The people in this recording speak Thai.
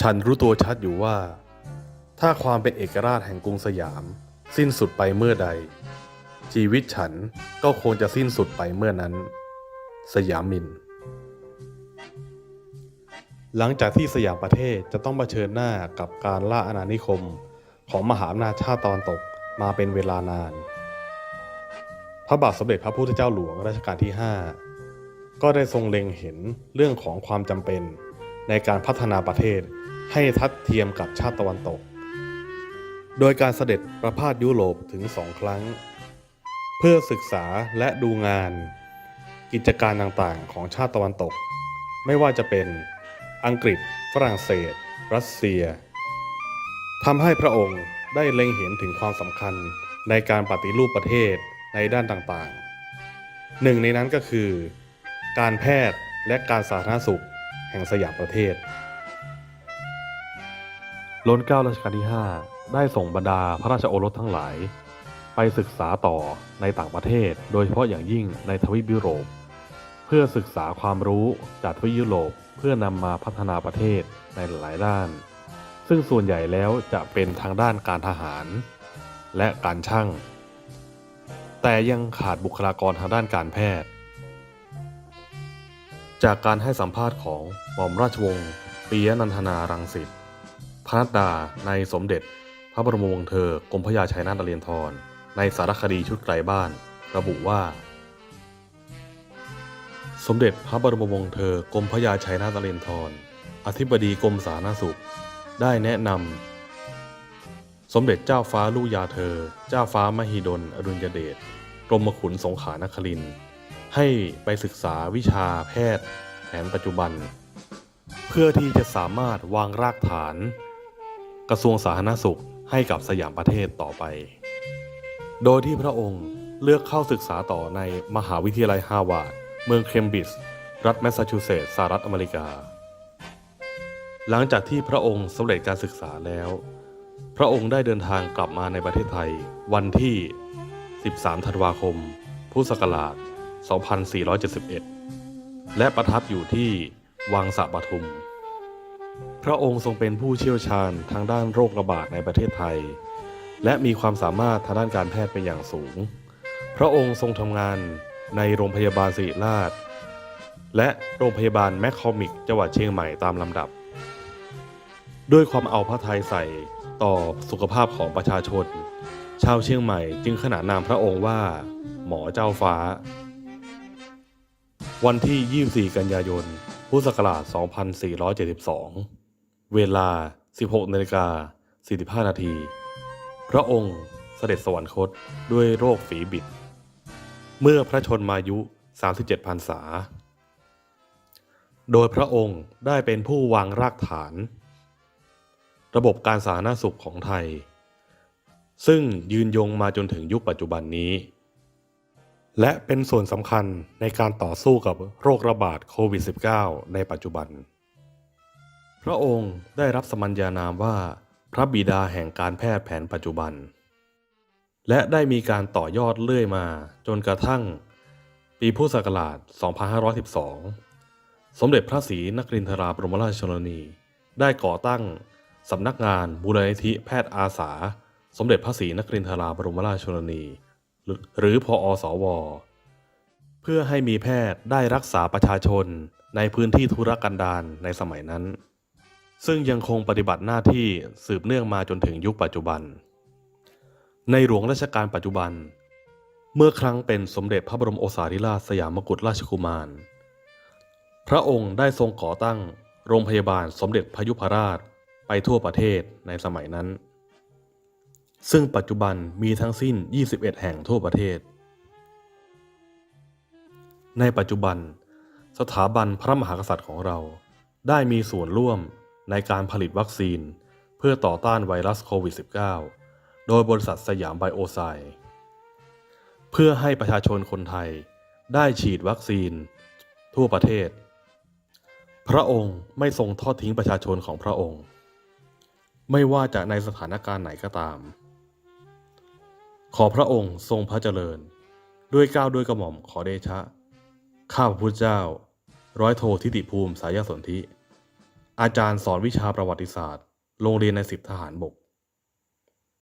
ฉันรู้ตัวชัดอยู่ว่า ถ้าความเป็นเอกราชแห่งกรุงสยาม สิ้นสุดไปเมื่อใด ชีวิตฉันก็คงจะสิ้นสุดไปเมื่อนั้น สยามิน หลังจากที่สยามประเทศจะต้องเผชิญหน้ากับการล่าอาณานิคมของมหาอำนาจชาติตะวันตกมาเป็นเวลานาน พระบาทสมเด็จพระพุทธเจ้าหลวงรัชกาลที่ 5 ก็ได้ทรงเล็งเห็นเรื่องของความจำเป็นในการพัฒนาประเทศ ให้ทัดเทียมกับชาติตะวันตก โดยการเสด็จประพาสยุโรปถึงสองครั้ง เพื่อศึกษาและดูงาน กิจการต่างๆของชาติตะวันตก ไม่ว่าจะเป็นอังกฤษ ฝรั่งเศส รัสเซียทำให้พระองค์ได้เล็งเห็นถึงความสำคัญในการปฏิรูปประเทศในด้านต่างๆ หนึ่งในนั้นก็คือ การแพทย์และการสาธารณสุขแห่งสยามประเทศ ล้นเกล้ารัชกาลที่ 5 ได้ส่งบรรดาพระราชโอรสทั้งหลาย ไปศึกษาต่อในต่างประเทศ โดยเฉพาะอย่างยิ่งในทวีปยุโรป เพื่อศึกษาความรู้จากทวีปยุโรปเพื่อนำมาพัฒนาประเทศในหลายด้าน ซึ่งส่วนใหญ่แล้วจะเป็นทางด้านการทหาร และการช่าง แต่ยังขาดบุคลากรทางด้านการแพทย์ จากการให้สัมภาษณ์ของหม่อมราชวงศ์ปิยะนันทนารังสิต พระนัดดาในสมเด็จ พระบรมวงศ์เธอกรมพระยาชัยนาทเรียนทร ในสารคดีชุดไกลบ้าน ระบุว่า สมเด็จพระบรมวงศ์เธอกรมพระยาชัยนาทเรียนทร อธิบดีกรมสาธารณสุข ได้แนะนำสมเด็จเจ้าฟ้าลูกยาเธอ เจ้าฟ้ามหิดลอดุลยเดชกรมขุนสงขานครินให้ไปศึกษาวิชาแพทย์แผนปัจจุบัน เพื่อที่จะสามารถวางรากฐาน กระทรวงสาธารณสุขให้กับสยามประเทศต่อไป โดยที่พระองค์เลือกเข้าศึกษาต่อในมหาวิทยาลัยฮาวาดเมืองเคมบริดจ์รัฐแมสซาชูเซตส์สหรัฐอเมริกา หลังจากที่พระองค์สำเร็จการศึกษาแล้ว พระองค์ได้เดินทางกลับมาในประเทศไทย วันที่ 13 ธันวาคม พุทธศักราช 2471 และประทับอยู่ที่วังสะปทุม ระองค์ทรงเป็นผู้เชี่ยวชาญทางด้านโรคระบาดในประเทศไทย และมีความสามารถทางด้านการแพทย์เป็นอย่างสูง พระองค์ทรงทำงานในโรงพยาบาลศิริราช และโรงพยาบาลแมคคอมิกจังหวัดเชียงใหม่ตามลำดับ ด้วยความเอาพระทัยใส่ต่อสุขภาพของประชาชน ชาวเชียงใหม่จึงขนานนามพระองค์ว่า หมอเจ้าฟ้า วันที่ 24 กันยายน พุทธศักราช 2472 เวลา 16นาฬิกา45 นาที พระองค์เสด็จสวรรคตด้วยโรคฝีบิด เมื่อพระชนมายุ 37พรรษา โดยพระองค์ได้เป็นผู้วางรากฐาน ระบบการสาธารณสุขของไทย ซึ่งยืนยงมาจนถึงยุคปัจจุบันนี้ และเป็นส่วนสำคัญในการต่อสู้กับโรคระบาดโควิด -19 ในปัจจุบัน ระองค์ได้รับสมัญญานามว่า พระบิดาแห่งการแพทย์แผนปัจจุบัน และได้มีการต่อยอดเรื่อยมาจนกระทั่ง ปีพุทธศักราช 2512 สมเด็จพระศรีนครินทราบรมราชชนนี ได้ก่อตั้งสำนักงานมูลนิธิแพทย์อาสา สมเด็จพระศรีนครินทราบรมราชชนนีหรือหรือพออสว เพื่อให้มีแพทย์ได้รักษาประชาชนในพื้นที่ธุรกันดารในสมัยนั้น ซึ่งยังคงปฏิบัติหน้าที่สืบเนื่องมาจนถึงยุคปัจจุบัน ในหลวงรัชกาลปัจจุบัน เมื่อครั้งเป็นสมเด็จพระบรมโอษาธิราชสยามกุฎราชกุมาร พระองค์ได้ทรงก่อตั้งโรงพยาบาลสมเด็จพยุพราชไปทั่วประเทศในสมัยนั้น ซึ่งปัจจุบันมีทั้งสิ้น 21 แห่งทั่วประเทศ ในปัจจุบัน สถาบันพระมหากษัตริย์ของเราได้มีส่วนร่วม ในการผลิตวัคซีน เพื่อต่อต้านไวรัสโควิด -19 โดยบริษัทสยามไบโอไซด์เพื่อให้ประชาชนคนไทยได้ฉีดวัคซีน ทั่วประเทศ พระองค์ไม่ทรงทอดทิ้งประชาชนของพระองค์ ไม่ว่าจะในสถานการณ์ไหนก็ตาม ขอพระองค์ทรงพระเจริญ ด้วยเกล้าวด้วยกระหม่อมขอเดชะ ข้าพระพุทธเจ้า ร้อยโททิติภูมิสายสนธิ อาจารย์สอนวิชาประวัติศาสตร์ โรงเรียนในสิบทหารบก